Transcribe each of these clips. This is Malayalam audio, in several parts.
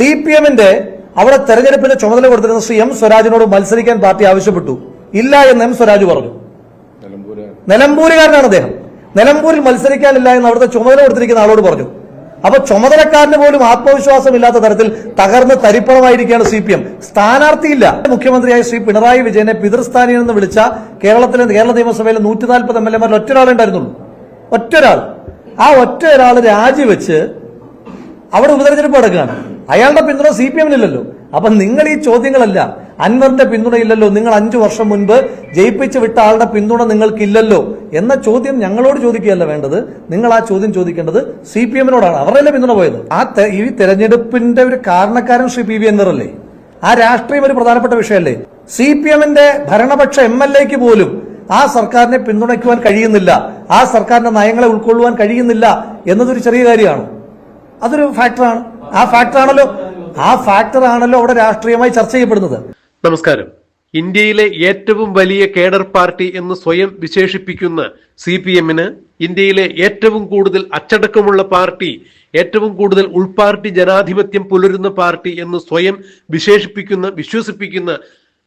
സി പി എമ്മിന്റെ അവിടെ തെരഞ്ഞെടുപ്പിന്റെ ചുമതല കൊടുത്തിരുന്ന ശ്രീ എം സ്വരാജിനോട് മത്സരിക്കാൻ പാർട്ടി ആവശ്യപ്പെട്ടു. ഇല്ല എന്ന് എം സ്വരാജ് പറഞ്ഞു. നിലമ്പൂരുകാരനാണ് അദ്ദേഹം. നിലമ്പൂരിൽ മത്സരിക്കാനില്ല എന്ന് അവിടുത്തെ ചുമതല കൊടുത്തിരിക്കുന്ന ആളോട് പറഞ്ഞു. അപ്പൊ ചുമതലക്കാരന് പോലും ആത്മവിശ്വാസം ഇല്ലാത്ത തരത്തിൽ തകർന്ന് തരിപ്പണമായിരിക്കുകയാണ് സി പി എം സ്ഥാനാർത്ഥിയില്ല. മുഖ്യമന്ത്രിയായ ശ്രീ പിണറായി വിജയനെ പിതൃസ്ഥാനിൽ നിന്ന് വിളിച്ച കേരളത്തിലെ കേരള നിയമസഭയിലെ നൂറ്റി നാൽപ്പത് എം എൽ എമാരിൽ ഒറ്റൊരാളെ ഉണ്ടായിരുന്നുള്ളൂ. ഒറ്റൊരാൾ. ആ ഒറ്റ ഒരാൾ രാജിവെച്ച് അവിടെ ഉപതെരഞ്ഞെടുപ്പ് നടക്കുകയാണ്. അയാളുടെ പിന്തുണ സി പി എമ്മിനില്ലല്ലോ. അപ്പൊ നിങ്ങൾ ഈ ചോദ്യങ്ങളല്ല അൻവറിന്റെ പിന്തുണയില്ലല്ലോ. നിങ്ങൾ അഞ്ചു വർഷം മുൻപ് ജയിപ്പിച്ചു വിട്ട ആളുടെ പിന്തുണ നിങ്ങൾക്കില്ലല്ലോ എന്ന ചോദ്യം ഞങ്ങളോട് ചോദിക്കുകയല്ല വേണ്ടത്. നിങ്ങൾ ആ ചോദ്യം ചോദിക്കേണ്ടത് സി പി എമ്മിനോടാണ്. അവരുടെ പിന്തുണ പോയത്? ആ ഈ തെരഞ്ഞെടുപ്പിന്റെ ഒരു കാരണക്കാരൻ ശ്രീ പി വി എന്നറല്ലേ ആ രാഷ്ട്രീയം ഒരു പ്രധാനപ്പെട്ട വിഷയമല്ലേ? സി പി എമ്മിന്റെ ഭരണപക്ഷ എം എൽ എക്ക് പോലും ആ സർക്കാരിനെ പിന്തുണയ്ക്കുവാൻ കഴിയുന്നില്ല. ആ സർക്കാരിന്റെ നയങ്ങളെ ഉൾക്കൊള്ളുവാൻ കഴിയുന്നില്ല എന്നതൊരു ചെറിയ കാര്യമാണ്. അതൊരു ഫാക്ടറാണ് ആ ഫാക്ടർ ആണല്ലോ ആ ഫാക്ടർ ആണല്ലോ അവിടെ രാഷ്ട്രീയമായി ചർച്ച ചെയ്യപ്പെടുന്നത്. നമസ്കാരം. ഇന്ത്യയിലെ ഏറ്റവും വലിയ കേഡർ പാർട്ടി എന്ന് സ്വയം വിശേഷിപ്പിക്കുന്ന സി പി എമ്മിന് ഇന്ത്യയിലെ ഏറ്റവും കൂടുതൽ അച്ചടക്കമുള്ള പാർട്ടി ഏറ്റവും കൂടുതൽ ഉൾപാർട്ടി ജനാധിപത്യം പുലരുന്ന പാർട്ടി എന്ന് സ്വയം വിശേഷിപ്പിക്കുന്ന വിശ്വസിപ്പിക്കുന്ന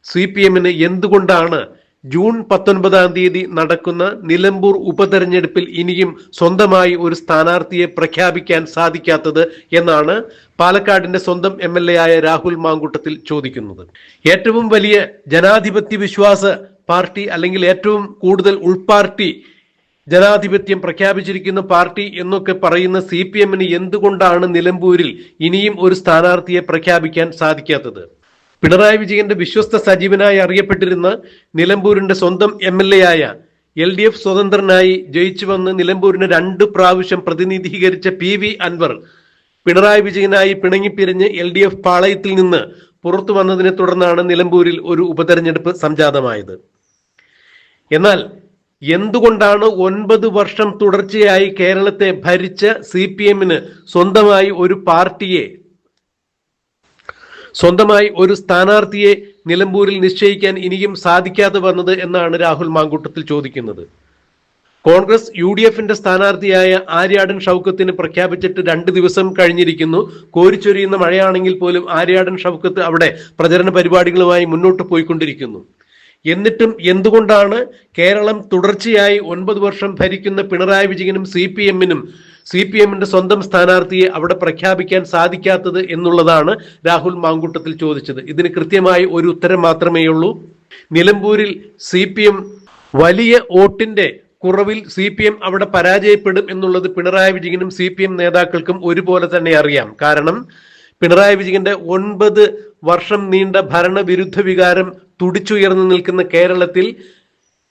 സി പി എമ്മിന് എന്തുകൊണ്ടാണ് ജൂൺ പത്തൊൻപതാം തീയതി നടക്കുന്ന നിലമ്പൂർ ഉപതെരഞ്ഞെടുപ്പിൽ ഇനിയും സ്വന്തമായി ഒരു സ്ഥാനാർത്ഥിയെ പ്രഖ്യാപിക്കാൻ സാധിക്കാത്തത് എന്നാണ് പാലക്കാടിന്റെ സ്വന്തം എം എൽ എ ആയ രാഹുൽ മാങ്കൂട്ടത്തിൽ ചോദിക്കുന്നത്. ഏറ്റവും വലിയ ജനാധിപത്യ വിശ്വാസ പാർട്ടി അല്ലെങ്കിൽ ഏറ്റവും കൂടുതൽ ഉൾപാർട്ടി ജനാധിപത്യം പ്രഖ്യാപിച്ചിരിക്കുന്ന പാർട്ടി എന്നൊക്കെ പറയുന്ന സി പി എമ്മിന് എന്തുകൊണ്ടാണ് നിലമ്പൂരിൽ ഇനിയും ഒരു സ്ഥാനാർത്ഥിയെ പ്രഖ്യാപിക്കാൻ സാധിക്കാത്തത്? പിണറായി വിജയന്റെ വിശ്വസ്ത സജീവനായി അറിയപ്പെട്ടിരുന്ന നിലമ്പൂരിന്റെ സ്വന്തം എം എൽ എ ആയ എൽ ഡി എഫ് സ്വതന്ത്രനായി ജയിച്ചു വന്ന് നിലമ്പൂരിന് രണ്ട് പ്രാവശ്യം പ്രതിനിധീകരിച്ച പി വി അൻവർ പിണറായി വിജയനായി പിണങ്ങിപ്പിരിഞ്ഞ് എൽ ഡി എഫ് പാളയത്തിൽ നിന്ന് പുറത്തു വന്നതിനെ തുടർന്നാണ് നിലമ്പൂരിൽ ഒരു ഉപതെരഞ്ഞെടുപ്പ് സംജാതമായത്. എന്നാൽ എന്തുകൊണ്ടാണ് ഒൻപത് വർഷം തുടർച്ചയായി കേരളത്തെ ഭരിച്ച സി പി എമ്മിന് സ്വന്തമായി ഒരു പാർട്ടിയെ സ്വന്തമായി ഒരു സ്ഥാനാർത്ഥിയെ നിലമ്പൂരിൽ നിശ്ചയിക്കാൻ ഇനിയും സാധിക്കാതെ വന്നത് എന്നാണ് രാഹുൽ മാങ്കൂട്ടത്തിൽ ചോദിക്കുന്നത്. കോൺഗ്രസ് യു ഡി എഫിന്റെ സ്ഥാനാർത്ഥിയായ ആര്യാടൻ ഷൗക്കത്തിന് പ്രഖ്യാപിച്ചിട്ട് രണ്ട് ദിവസം കഴിഞ്ഞിരിക്കുന്നു. കോരിച്ചൊരിയുന്ന മഴയാണെങ്കിൽ പോലും ആര്യാടൻ ഷൗക്കത്ത് അവിടെ പ്രചരണ പരിപാടികളുമായി മുന്നോട്ട് പോയിക്കൊണ്ടിരിക്കുന്നു. എന്നിട്ടും എന്തുകൊണ്ടാണ് കേരളം തുടർച്ചയായി ഒൻപത് വർഷം ഭരിക്കുന്ന പിണറായി വിജയനും സി പി എമ്മിനും സി പി എമ്മിന്റെ സ്വന്തം സ്ഥാനാർത്ഥിയെ അവിടെ പ്രഖ്യാപിക്കാൻ സാധിക്കാത്തത് എന്നുള്ളതാണ് രാഹുൽ മാങ്കൂട്ടത്തിൽ ചോദിച്ചത്. ഇതിന് കൃത്യമായി ഒരു ഉത്തരം മാത്രമേ ഉള്ളൂ. നിലമ്പൂരിൽ സി പി എം വലിയ വോട്ടിന്റെ കുറവിൽ സി പി എം അവിടെ പരാജയപ്പെടും എന്നുള്ളത് പിണറായി വിജയനും സി പി എം നേതാക്കൾക്കും ഒരുപോലെ തന്നെ അറിയാം. കാരണം പിണറായി വിജയന്റെ ഒൻപത് വർഷം നീണ്ട ഭരണവിരുദ്ധ വികാരം തുടിച്ചുയർന്നു നിൽക്കുന്ന കേരളത്തിൽ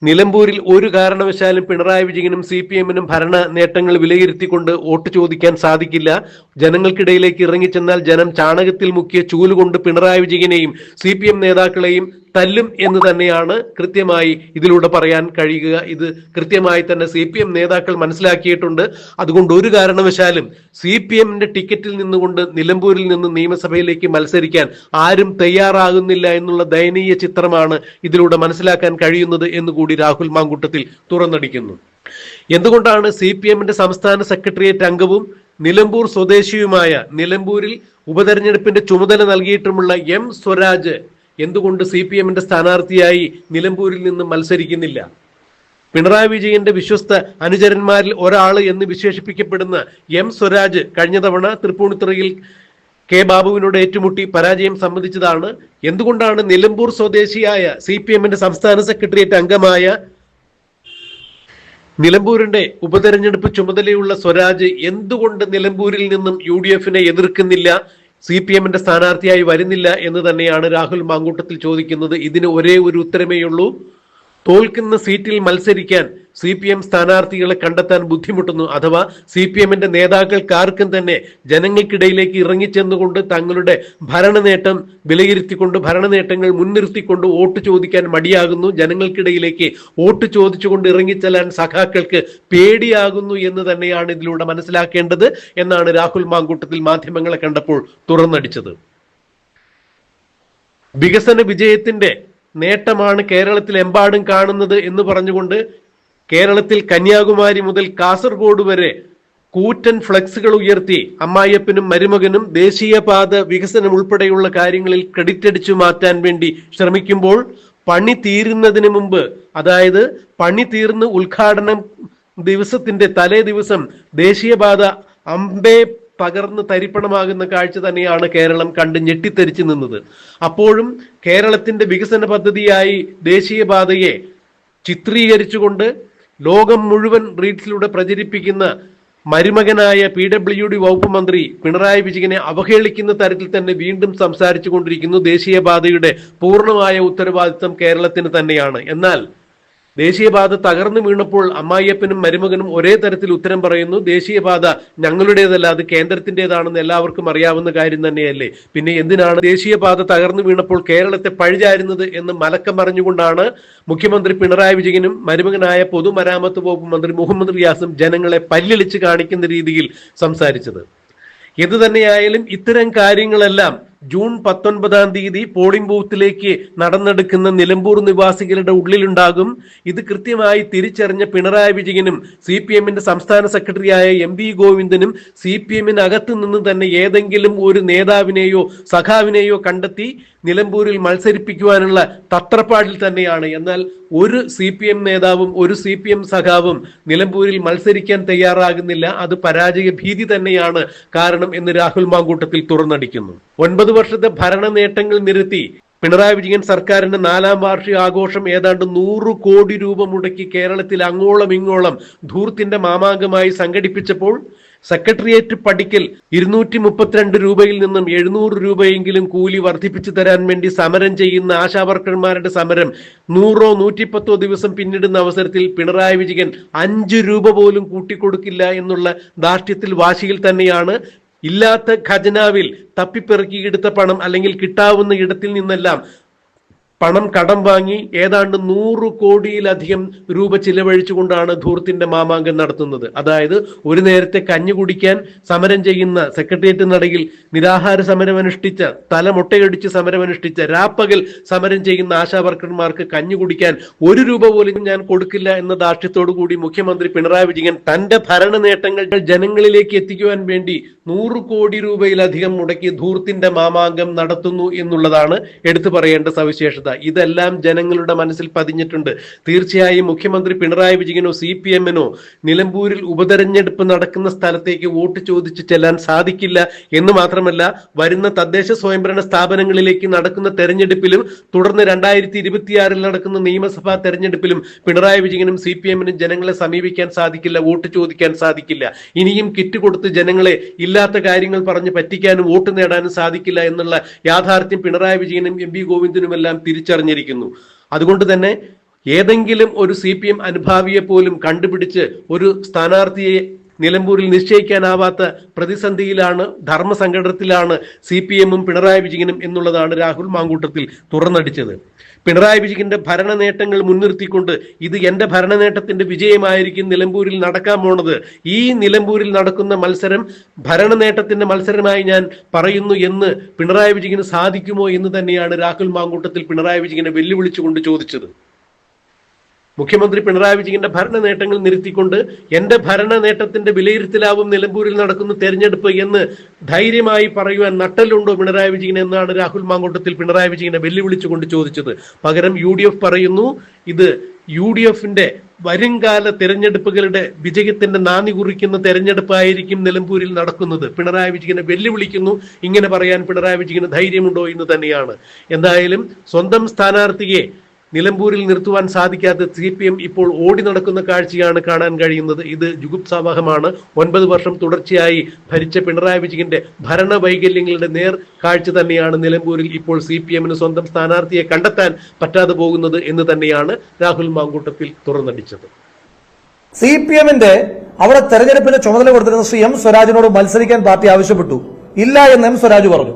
നിലമ്പൂരിൽ ഒരു കാരണവശാലും പിണറായി വിജയനും സി പി എമ്മിനും ഭരണ നേട്ടങ്ങൾ വിലയിരുത്തിക്കൊണ്ട് വോട്ട് ചോദിക്കാൻ സാധിക്കില്ല. ജനങ്ങൾക്കിടയിലേക്ക് ഇറങ്ങിച്ചെന്നാൽ ജനം ചാണകത്തിൽ മുക്കിയ ചൂലുകൊണ്ട് പിണറായി വിജയനെയും സി പി എം നേതാക്കളെയും തല്ലും എന്ന് തന്നെയാണ് കൃത്യമായി ഇതിലൂടെ പറയാൻ കഴിയുക. ഇത് കൃത്യമായി തന്നെ സി പി എം നേതാക്കൾ മനസ്സിലാക്കിയിട്ടുണ്ട്. അതുകൊണ്ട് ഒരു കാരണവശാലും സി പി എമ്മിന്റെ ടിക്കറ്റിൽ നിന്നുകൊണ്ട് നിലമ്പൂരിൽ നിന്ന് നിയമസഭയിലേക്ക് മത്സരിക്കാൻ ആരും തയ്യാറാകുന്നില്ല എന്നുള്ള ദയനീയ ചിത്രമാണ് ഇതിലൂടെ മനസ്സിലാക്കാൻ കഴിയുന്നത് എന്ന് കൂടി രാഹുൽ മാങ്കൂട്ടത്തിൽ തുറന്നടിക്കുന്നു. എന്തുകൊണ്ടാണ് സി പി എമ്മിന്റെ സംസ്ഥാന സെക്രട്ടേറിയറ്റ് അംഗവും നിലമ്പൂർ സ്വദേശിയുമായ നിലമ്പൂരിൽ ഉപതെരഞ്ഞെടുപ്പിന്റെ ചുമതല നൽകിയിട്ടുമുള്ള എം സ്വരാജ് എന്തുകൊണ്ട് സി പി എമ്മിന്റെ സ്ഥാനാർത്ഥിയായി നിലമ്പൂരിൽ നിന്ന് മത്സരിക്കുന്നില്ല? പിണറായി വിജയന്റെ വിശ്വസ്ത അനുചരന്മാരിൽ ഒരാൾ എന്ന് വിശേഷിപ്പിക്കപ്പെടുന്ന എം സ്വരാജ് കഴിഞ്ഞ തവണ തൃപ്പൂണിത്തുറയിൽ കെ ബാബുവിനോട് ഏറ്റുമുട്ടി പരാജയം സമ്മതിച്ചതാണ്. എന്തുകൊണ്ടാണ് നിലമ്പൂർ സ്വദേശിയായ സി പി എമ്മിന്റെ സംസ്ഥാന സെക്രട്ടേറിയറ്റ് അംഗമായ നിലമ്പൂരിന്റെ ഉപതെരഞ്ഞെടുപ്പ് ചുമതലയുള്ള സ്വരാജ് എന്തുകൊണ്ട് നിലമ്പൂരിൽ നിന്നും യു എതിർക്കുന്നില്ല? സി പി എമ്മിന്റെ സ്ഥാനാർത്ഥിയായി വരുന്നില്ല എന്ന് തന്നെയാണ് രാഹുൽ മാങ്കൂട്ടത്തിൽ ചോദിക്കുന്നത്. ഇതിന് ഒരേ ഒരു ഉത്തരമേയുള്ളൂ തോൽക്കുന്ന സീറ്റിൽ മത്സരിക്കാൻ സി പി എം സ്ഥാനാർത്ഥികളെ കണ്ടെത്താൻ ബുദ്ധിമുട്ടുന്നു. അഥവാ സി പി എമ്മിന്റെ നേതാക്കൾക്കാർക്കും തന്നെ ജനങ്ങൾക്കിടയിലേക്ക് ഇറങ്ങിച്ചെന്നുകൊണ്ട് തങ്ങളുടെ ഭരണനേട്ടം വിലയിരുത്തിക്കൊണ്ട് ഭരണനേട്ടങ്ങൾ മുൻനിർത്തിക്കൊണ്ട് വോട്ട് ചോദിക്കാൻ മടിയാകുന്നു. ജനങ്ങൾക്കിടയിലേക്ക് വോട്ട് ചോദിച്ചുകൊണ്ട് ഇറങ്ങിച്ചെല്ലാൻ സഖാക്കൾക്ക് പേടിയാകുന്നു എന്ന് തന്നെയാണ് ഇതിലൂടെ മനസ്സിലാക്കേണ്ടത് എന്നാണ് രാഹുൽ മാങ്കൂട്ടത്തിൽ മാധ്യമങ്ങളെ കണ്ടപ്പോൾ തുറന്നടിച്ചത്. വികസന വിജയത്തിന്റെ നേട്ടമാണ് കേരളത്തിൽ എമ്പാടും കാണുന്നത് എന്ന് പറഞ്ഞുകൊണ്ട് കേരളത്തിൽ കന്യാകുമാരി മുതൽ കാസർഗോഡ് വരെ കൂറ്റൻ ഫ്ലക്സുകൾ ഉയർത്തി അമ്മായിയപ്പനും മരുമകനും ദേശീയപാത വികസനം ഉൾപ്പെടെയുള്ള കാര്യങ്ങളിൽ ക്രെഡിറ്റ് അടിച്ചു മാറ്റാൻ വേണ്ടി ശ്രമിക്കുമ്പോൾ പണി തീരുന്നതിന് മുമ്പ് അതായത് പണി തീർന്ന് ഉദ്ഘാടനം ദിവസത്തിന്റെ തലേ ദിവസം ദേശീയപാത അമ്പേ തകർന്ന് തരിപ്പണമാകുന്ന കാഴ്ച തന്നെയാണ് കേരളം കണ്ട് ഞെട്ടിത്തെരിച്ചു നിന്നത്. അപ്പോഴും കേരളത്തിന്റെ വികസന പദ്ധതിയായി ദേശീയപാതയെ ചിത്രീകരിച്ചുകൊണ്ട് ലോകം മുഴുവൻ റീഡ്സിലൂടെ പ്രചരിപ്പിക്കുന്ന മരുമകനായ പി ഡബ്ല്യു ഡി വകുപ്പ് മന്ത്രി പിണറായി വിജയനെ അവഹേളിക്കുന്ന തരത്തിൽ തന്നെ വീണ്ടും സംസാരിച്ചു കൊണ്ടിരിക്കുന്നു ദേശീയപാതയുടെ പൂർണമായ ഉത്തരവാദിത്തം കേരളത്തിന് തന്നെയാണ്. എന്നാൽ ദേശീയപാത തകർന്നു വീണപ്പോൾ അമ്മായിയപ്പനും മരുമകനും ഒരേ തരത്തിൽ ഉത്തരം പറയുന്നു. ദേശീയപാത ഞങ്ങളുടേതല്ല അത് കേന്ദ്രത്തിന്റേതാണെന്ന് എല്ലാവർക്കും അറിയാവുന്ന കാര്യം തന്നെയല്ലേ? പിന്നെ എന്തിനാണ് ദേശീയപാത തകർന്നു വീണപ്പോൾ കേരളത്തെ പഴിചാരുന്നത് എന്ന് മലക്കം പറഞ്ഞുകൊണ്ടാണ് മുഖ്യമന്ത്രി പിണറായി വിജയനും മരുമകനായ പൊതുമരാമത്ത് വകുപ്പ് മന്ത്രി മുഹമ്മദ് റിയാസും ജനങ്ങളെ പല്ലിളിച്ച് കാണിക്കുന്ന രീതിയിൽ സംസാരിച്ചത്. എന്തു തന്നെയായാലും ഇത്തരം കാര്യങ്ങളെല്ലാം ജൂൺ പത്തൊൻപതാം തീയതി പോളിംഗ് ബൂത്തിലേക്ക് നടന്നെടുക്കുന്ന നിലമ്പൂർ നിവാസികളുടെ ഉള്ളിലുണ്ടാകും. ഇത് കൃത്യമായി തിരിച്ചറിഞ്ഞ പിണറായി വിജയനും സി പി എമ്മിന്റെ സംസ്ഥാന സെക്രട്ടറിയായ എം വി ഗോവിന്ദനും സി പി എമ്മിനകത്ത് നിന്ന് തന്നെ ഏതെങ്കിലും ഒരു നേതാവിനെയോ സഖാവിനെയോ കണ്ടെത്തി നിലമ്പൂരിൽ മത്സരിപ്പിക്കുവാനുള്ള തത്രപ്പാടിൽ തന്നെയാണ്. എന്നാൽ ഒരു സി പി എം നേതാവും ഒരു സി പി എം സഖാവും നിലമ്പൂരിൽ മത്സരിക്കാൻ തയ്യാറാകുന്നില്ല. അത് പരാജയ ഭീതി തന്നെയാണ് കാരണം എന്ന് രാഹുൽ മാങ്കൂട്ടത്തിൽ തുറന്നടിക്കുന്നു. ഒൻപത് വർഷത്തെ ഭരണ നേട്ടങ്ങൾ നിരത്തി പിണറായി വിജയൻ സർക്കാരിന്റെ നാലാം വാർഷിക ആഘോഷം ഏതാണ്ട് നൂറ് കോടി രൂപ മുടക്കി കേരളത്തിൽ അങ്ങോളം ഇങ്ങോളം ധൂർത്തിന്റെ മാമാങ്കമായി സംഘടിപ്പിച്ചപ്പോൾ സെക്രട്ടേറിയറ്റ് പടിക്കൽ ഇരുന്നൂറ്റി മുപ്പത്തിരണ്ട് രൂപയിൽ നിന്നും എഴുന്നൂറ് രൂപയെങ്കിലും കൂലി വർദ്ധിപ്പിച്ചു തരാൻ വേണ്ടി സമരം ചെയ്യുന്ന ആശാവർക്കർമാരുടെ സമരം നൂറോ നൂറ്റിപ്പത്തോ ദിവസം പിന്നിടുന്ന അവസരത്തിൽ പിണറായി വിജയൻ അഞ്ച് രൂപ പോലും കൂട്ടിക്കൊടുക്കില്ല എന്നുള്ള ധാർഷ്ട്യത്തിൽ വാശിയിൽ തന്നെയാണ് ഇല്ലാത്ത ഖജനാവിൽ തപ്പിപ്പെറുക്കിയെടുത്ത പണം അല്ലെങ്കിൽ കിട്ടാവുന്ന ഇടത്തിൽ നിന്നെല്ലാം പണം കടം വാങ്ങി ഏതാണ്ട് നൂറ് കോടിയിലധികം രൂപ ചിലവഴിച്ചുകൊണ്ടാണ് ധൂർത്തിന്റെ മാമാങ്കം നടത്തുന്നത്. അതായത് ഒരു നേരത്തെ കഞ്ഞി കുടിക്കാൻ സമരം ചെയ്യുന്ന സെക്രട്ടേറിയറ്റ് നടയിൽ നിരാഹാര സമരം അനുഷ്ഠിച്ച തല മുട്ടയടിച്ച് സമരം അനുഷ്ഠിച്ച രാപ്പകൽ സമരം ചെയ്യുന്ന ആശാവർക്കർമാർക്ക് കഞ്ഞി കുടിക്കാൻ ഒരു രൂപ പോലും ഞാൻ കൊടുക്കില്ല എന്ന ദാർഷ്ട്യത്തോടു കൂടി മുഖ്യമന്ത്രി പിണറായി വിജയൻ തന്റെ ഭരണ നേട്ടങ്ങൾ ജനങ്ങളിലേക്ക് എത്തിക്കുവാൻ വേണ്ടി നൂറ് കോടി രൂപയിലധികം മുടക്കി ധൂർത്തിന്റെ മാമാങ്കം നടത്തുന്നു എന്നുള്ളതാണ് എടുത്തു പറയേണ്ട സവിശേഷത. ഇതെല്ലാം ജനങ്ങളുടെ മനസ്സിൽ പതിഞ്ഞിട്ടുണ്ട്. തീർച്ചയായും മുഖ്യമന്ത്രി പിണറായി വിജയനോ സി പി എമ്മിനോ നിലമ്പൂരിൽ ഉപതെരഞ്ഞെടുപ്പ് നടക്കുന്ന സ്ഥലത്തേക്ക് വോട്ട് ചോദിച്ച് ചെല്ലാൻ സാധിക്കില്ല എന്ന് മാത്രമല്ല വരുന്ന തദ്ദേശ സ്വയംഭരണ സ്ഥാപനങ്ങളിലേക്ക് നടക്കുന്ന തെരഞ്ഞെടുപ്പിലും തുടർന്ന് രണ്ടായിരത്തി ഇരുപത്തിയാറിൽ നടക്കുന്ന നിയമസഭാ തെരഞ്ഞെടുപ്പിലും പിണറായി വിജയനും സി പി എമ്മിനും ജനങ്ങളെ സമീപിക്കാൻ സാധിക്കില്ല വോട്ട് ചോദിക്കാൻ സാധിക്കില്ല. ഇനിയും കിറ്റ് കൊടുത്ത് ജനങ്ങളെ ഇല്ലാത്ത കാര്യങ്ങൾ പറഞ്ഞ് പറ്റിക്കാനും വോട്ട് നേടാനും സാധിക്കില്ല എന്നുള്ള യാഥാർത്ഥ്യം പിണറായി വിജയനും എം പി ഗോവിന്ദനുമെല്ലാം തിരിച്ചറിഞ്ഞിരിക്കുന്നു. അതുകൊണ്ട് തന്നെ ഏതെങ്കിലും ഒരു സി പി എം അനുഭാവിയെ പോലും കണ്ടുപിടിച്ച് ഒരു സ്ഥാനാർത്ഥിയെ നിലമ്പൂരിൽ നിശ്ചയിക്കാനാവാത്ത പ്രതിസന്ധിയിലാണ് ധർമ്മസങ്കടത്തിലാണ് സി പി എമ്മും പിണറായി വിജയനും എന്നുള്ളതാണ് രാഹുൽ മാങ്കൂട്ടത്തിൽ തുറന്നടിച്ചത്. പിണറായി വിജയന്റെ ഭരണ നേട്ടങ്ങൾ മുൻനിർത്തിക്കൊണ്ട് ഇത് എന്റെ ഭരണ നേട്ടത്തിന്റെ വിജയമായിരിക്കും നിലമ്പൂരിൽ നടക്കാൻ പോണത്. ഈ നിലമ്പൂരിൽ നടക്കുന്ന മത്സരം ഭരണ നേട്ടത്തിന്റെ മത്സരമായി ഞാൻ പറയുന്നു എന്ന് പിണറായി വിജയന് സാധിക്കുമോ എന്ന് തന്നെയാണ് രാഹുൽ മാങ്കൂട്ടത്തിൽ പിണറായി വിജയനെ വെല്ലുവിളിച്ചുകൊണ്ട് ചോദിച്ചത്. മുഖ്യമന്ത്രി പിണറായി വിജയന്റെ ഭരണ നേട്ടങ്ങൾ നിരത്തിക്കൊണ്ട് എന്റെ ഭരണ നേട്ടത്തിന്റെ വിലയിരുത്തലാവും നിലമ്പൂരിൽ നടക്കുന്ന തെരഞ്ഞെടുപ്പ് എന്ന് ധൈര്യമായി പറയുവാൻ നട്ടലുണ്ടോ പിണറായി വിജയൻ എന്നാണ് രാഹുൽ മാങ്കോട്ടത്തിൽ പിണറായി വിജയനെ വെല്ലുവിളിച്ചുകൊണ്ട് ചോദിച്ചത്. പകരം യു പറയുന്നു ഇത് യു ഡി എഫിന്റെ വരുംകാല തെരഞ്ഞെടുപ്പുകളുടെ വിജയത്തിന്റെ നാന്ദി കുറിക്കുന്ന തെരഞ്ഞെടുപ്പായിരിക്കും നിലമ്പൂരിൽ നടക്കുന്നത്. പിണറായി വിജയനെ വെല്ലുവിളിക്കുന്നു ഇങ്ങനെ പറയാൻ പിണറായി വിജയന് ധൈര്യമുണ്ടോ എന്ന് തന്നെയാണ്. എന്തായാലും സ്വന്തം സ്ഥാനാർത്ഥിയെ നിലമ്പൂരിൽ നിർത്തുവാൻ സാധിക്കാത്ത സി പി എം ഇപ്പോൾ ഓടി നടക്കുന്ന കാഴ്ചയാണ് കാണാൻ കഴിയുന്നത്. ഇത് ജുഗുപ്സാവഹമാണ് ഒൻപത് വർഷം തുടർച്ചയായി ഭരിച്ച പിണറായി വിജയന്റെ ഭരണ വൈകല്യങ്ങളുടെ നേർ കാഴ്ച തന്നെയാണ് നിലമ്പൂരിൽ ഇപ്പോൾ സി പി എമ്മിന് സ്വന്തം സ്ഥാനാർത്ഥിയെ കണ്ടെത്താൻ പറ്റാതെ പോകുന്നത് എന്ന് തന്നെയാണ് രാഹുൽ മാങ്കൂട്ടത്തിൽ തുറന്നടിച്ചത്. സി പി എമ്മിന്റെ അവിടെ തെരഞ്ഞെടുപ്പിന്റെ ചുമതല കൊടുത്തിരുന്ന ശ്രീ എം സ്വരാജിനോട് മത്സരിക്കാൻ പാർട്ടി ആവശ്യപ്പെട്ടു. ഇല്ല എന്ന് എം സ്വരാജ് പറഞ്ഞു.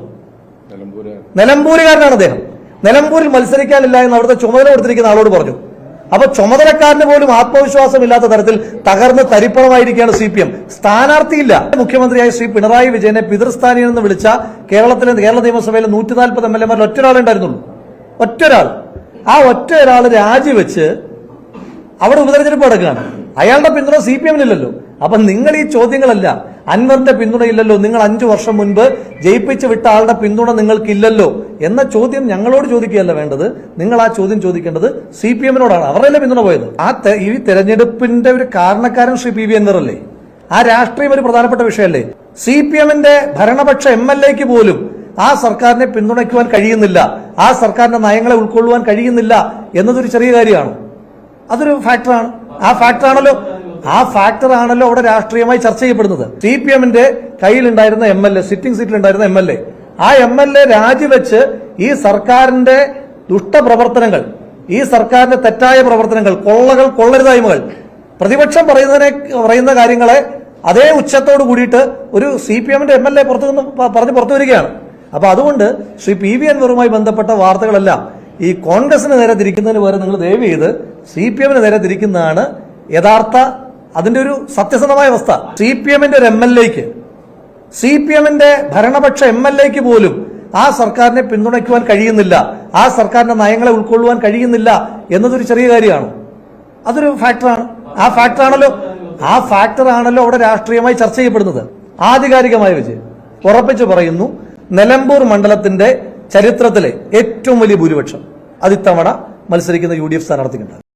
നിലമ്പൂര് നിലമ്പൂരുകാരനാണ് അദ്ദേഹം. നിലമ്പൂരിൽ മത്സരിക്കാനില്ല എന്ന് അവിടുത്തെ ചുമതല കൊടുത്തിരിക്കുന്ന ആളോട് പറഞ്ഞു. അപ്പൊ ചുമതലക്കാരന് പോലും ആത്മവിശ്വാസം ഇല്ലാത്ത തരത്തിൽ തകർന്ന് തരിപ്പണമായിരിക്കുകയാണ് സി പി എം. സ്ഥാനാർത്ഥിയില്ല. മുഖ്യമന്ത്രിയായ ശ്രീ പിണറായി വിജയനെ പിതൃസ്ഥാനിൽ നിന്ന് വിളിച്ച കേരളത്തിലെ കേരള നിയമസഭയിലെ നൂറ്റി നാൽപ്പത് എം എൽ എമാരിൽ ഒറ്റൊരാളെ ഉണ്ടായിരുന്നുള്ളൂ. ഒറ്റൊരാൾ. ആ ഒറ്റ ഒരാൾ രാജിവെച്ച് അവിടെ ഉപതെരഞ്ഞെടുപ്പ് നടക്കുകയാണ്. അയാളുടെ പിന്തുണ സി പി എമ്മിനില്ലല്ലോ. അപ്പൊ നിങ്ങൾ ഈ ചോദ്യങ്ങളല്ല അൻവറിന്റെ പിന്തുണയില്ലല്ലോ. നിങ്ങൾ അഞ്ചു വർഷം മുൻപ് ജയിപ്പിച്ച് വിട്ട ആളുടെ പിന്തുണ നിങ്ങൾക്കില്ലല്ലോ എന്ന ചോദ്യം ഞങ്ങളോട് ചോദിക്കുകയല്ല വേണ്ടത്. നിങ്ങൾ ആ ചോദ്യം ചോദിക്കേണ്ടത് സി പി എമ്മിനോടാണ്. അവരല്ലേ പിന്തുണ പോയത്? ആ ഈ തെരഞ്ഞെടുപ്പിന്റെ ഒരു കാരണക്കാരൻ ശ്രീ പി വി അൻവർ അല്ലേ ആ രാഷ്ട്രീയം ഒരു പ്രധാനപ്പെട്ട വിഷയമല്ലേ? സി പി എമ്മിന്റെ ഭരണപക്ഷ എം എൽ എക്ക് പോലും ആ സർക്കാരിനെ പിന്തുണയ്ക്കുവാൻ കഴിയുന്നില്ല. ആ സർക്കാരിന്റെ നയങ്ങളെ ഉൾക്കൊള്ളുവാൻ കഴിയുന്നില്ല എന്നതൊരു ചെറിയ കാര്യമാണ്. അതൊരു ഫാക്ടറാണ് ആ ഫാക്ടറാണല്ലോ ആ ഫാക്ടർ ആണല്ലോ അവിടെ രാഷ്ട്രീയമായി ചർച്ച ചെയ്യപ്പെടുന്നത്. സി പി എമ്മിന്റെ കയ്യിലുണ്ടായിരുന്ന എം എൽ എ സിറ്റിംഗ് സീറ്റിലുണ്ടായിരുന്ന എം എൽ എ ആ എം എൽ എ രാജിവെച്ച് ഈ സർക്കാരിന്റെ ദുഷ്ടപ്രവർത്തനങ്ങൾ ഈ സർക്കാരിന്റെ തെറ്റായ പ്രവർത്തനങ്ങൾ കൊള്ളകൾ കൊള്ളരുതായ്മകൾ പ്രതിപക്ഷം പറയുന്നതിനെ പറയുന്ന കാര്യങ്ങളെ അതേ ഉച്ചത്തോട് കൂടിയിട്ട് ഒരു സി പി എമ്മിന്റെ എം എൽ എ പുറത്തു നിന്ന് പറഞ്ഞ് പുറത്തു വരികയാണ്. അപ്പൊ അതുകൊണ്ട് ശ്രീ പി വി അൻവറുമായി ബന്ധപ്പെട്ട വാർത്തകളെല്ലാം ഈ കോൺഗ്രസിന് നേരെ തിരിക്കുന്നതിന് പകരം നിങ്ങൾ ദയവ് ചെയ്ത് സി പി എമ്മിന് നേരെ തിരിക്കുന്നതാണ് യഥാർത്ഥ അതിന്റെ ഒരു സത്യസന്ധമായ അവസ്ഥ. സി പി എമ്മിന്റെ ഒരു എം എൽ എക്ക് സി പി എമ്മിന്റെ ഭരണപക്ഷ എം എൽ എക്ക് പോലും ആ സർക്കാരിനെ പിന്തുണയ്ക്കുവാൻ കഴിയുന്നില്ല ആ സർക്കാരിന്റെ നയങ്ങളെ ഉൾക്കൊള്ളുവാൻ കഴിയുന്നില്ല എന്നതൊരു ചെറിയ കാര്യമാണ്. അതൊരു ഫാക്ടറാണ്. ആ ഫാക്ടറാണല്ലോ ആ ഫാക്ടറാണല്ലോ അവിടെ രാഷ്ട്രീയമായി ചർച്ച ചെയ്യപ്പെടുന്നത്. ആധികാരികമായി വിജയം. ഉറപ്പിച്ചു പറയുന്നു നിലമ്പൂർ മണ്ഡലത്തിന്റെ ചരിത്രത്തിലെ ഏറ്റവും വലിയ ഭൂരിപക്ഷം അത് ഇത്തവണ മത്സരിക്കുന്ന യു ഡി എഫ് സ്ഥാനാർത്ഥിക്കുണ്ട്